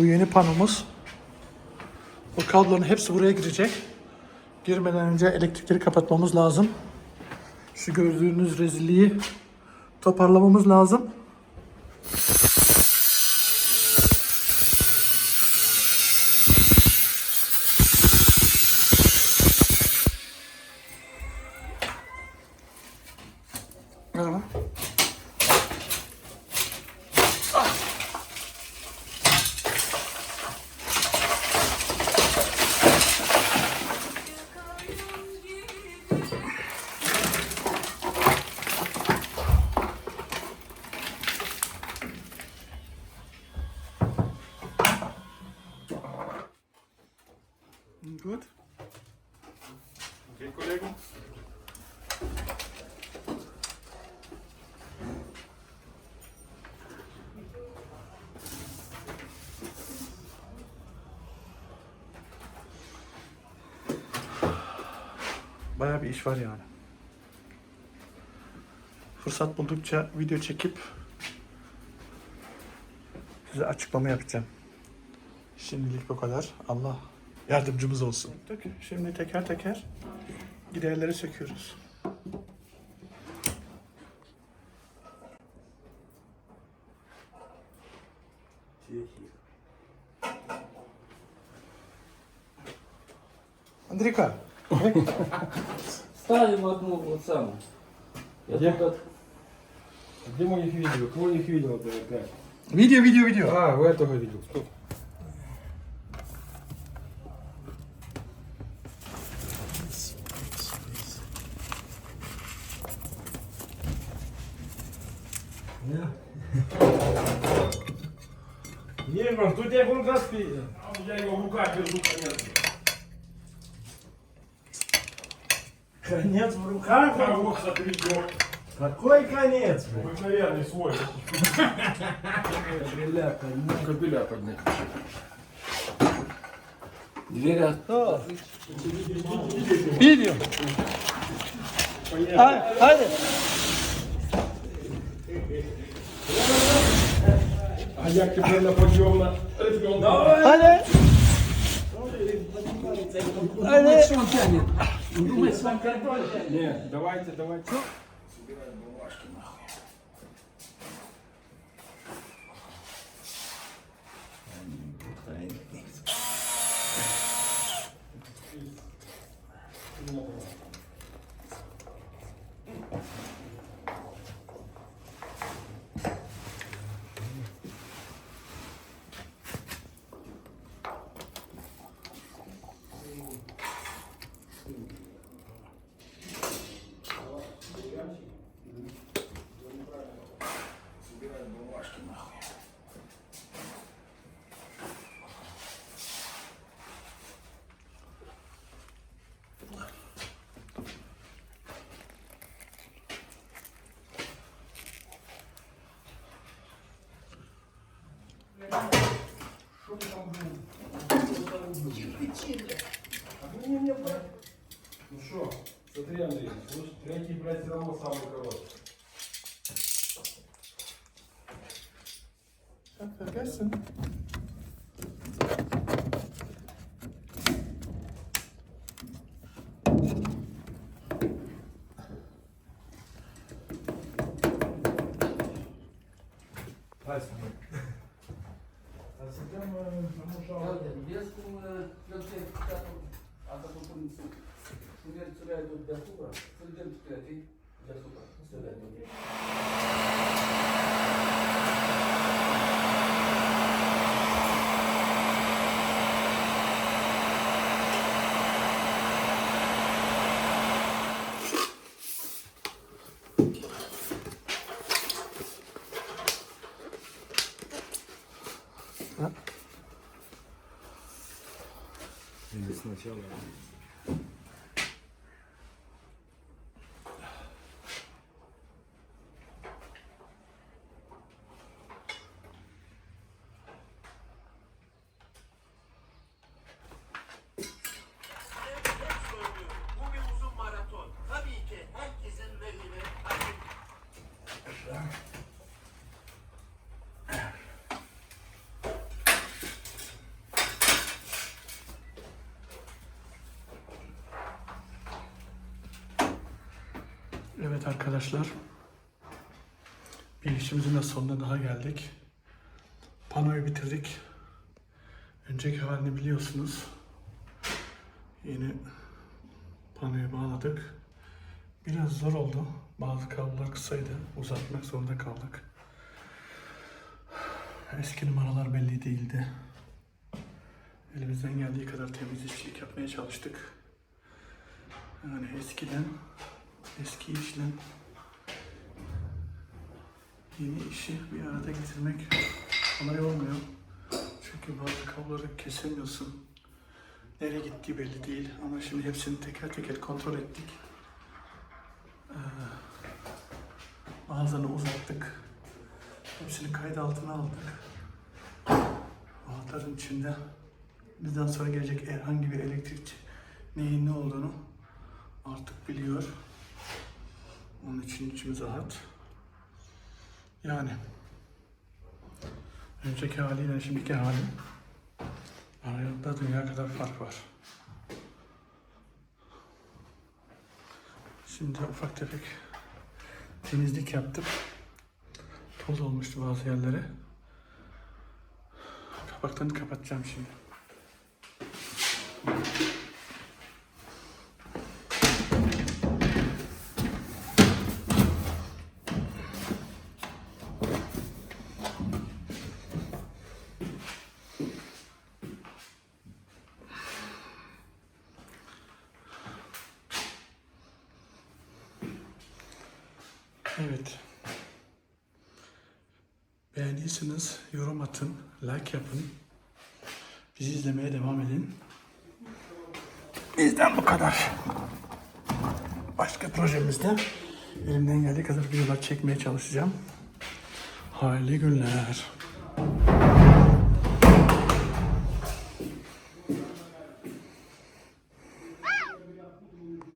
Bu yeni panomuz. Bu kabloların hepsi buraya girecek. Girmeden önce elektrikleri kapatmamız lazım. Şu gördüğünüz rezilliği toparlamamız lazım. Merhaba. Bayağı bir iş var yani. Fırsat buldukça video çekip size açıklama yapacağım. Şimdilik bu kadar. Allah yardımcımız olsun. Şimdi teker teker giderleri söküyoruz. Андрійка, Ставим одну вот самую. Я Где? тут от- Где моих видео? Кого их видел опять? Video video video. А, у этого видел. Стоп. Не, Иван, тут я его распи- Я его в руках держу, конец. Конец в руках? Горох заплетет. Какой конец? Обыкновенный свой. Кабеля поднять. Кабеля поднять. Дверь открыта. Видим. А, а, а як тебе на подйом на ребенка? Давай! Але! Але! Що він тягне? Думаю, с вами контроль. Нет, давайте, давайте. Собираем бумажки. Быстрее, Андрей. Слушай, третий, блядь, все равно самый короткий. Так, погасим. Lasă-mă. Lasă-mă, am ușa. Ia uite, vezi cum plătești, a făcut un suc супра. Перейдемо до третій. Для супра. Середній. Сначала. Arkadaşlar. Bir işimizin de sonuna daha geldik. Panoyu bitirdik. Önceki halini biliyorsunuz. Yeni panoyu bağladık. Biraz zor oldu. Bazı kablolar kısaydı. Uzatmak zorunda kaldık. Eski numaralar belli değildi. Elimizden geldiği kadar temiz işçilik yapmaya çalıştık. Yani eskiden eski işle yeni işi bir arada getirmek kolay olmuyor. Çünkü bazı kabloları kesemiyorsun. Nereye gittiği belli değil ama şimdi hepsini teker teker kontrol ettik. Ee, bazılarını uzattık. Hepsini kayıt altına aldık. Ağların içinde bizden sonra gelecek herhangi bir elektrikçi neyin ne olduğunu artık biliyor. Onun için içimiz rahat. Yani önceki haliyle şimdiki hali arada dünya kadar fark var. Şimdi ufak tefek temizlik yaptık. Toz olmuştu bazı yerlere. Kapaklarını kapatacağım şimdi. Evet. Beğendiyseniz yorum atın, like yapın. Bizi izlemeye devam edin. Bizden bu kadar. Başka projemizde elimden geldiği kadar videolar çekmeye çalışacağım. Hayırlı günler.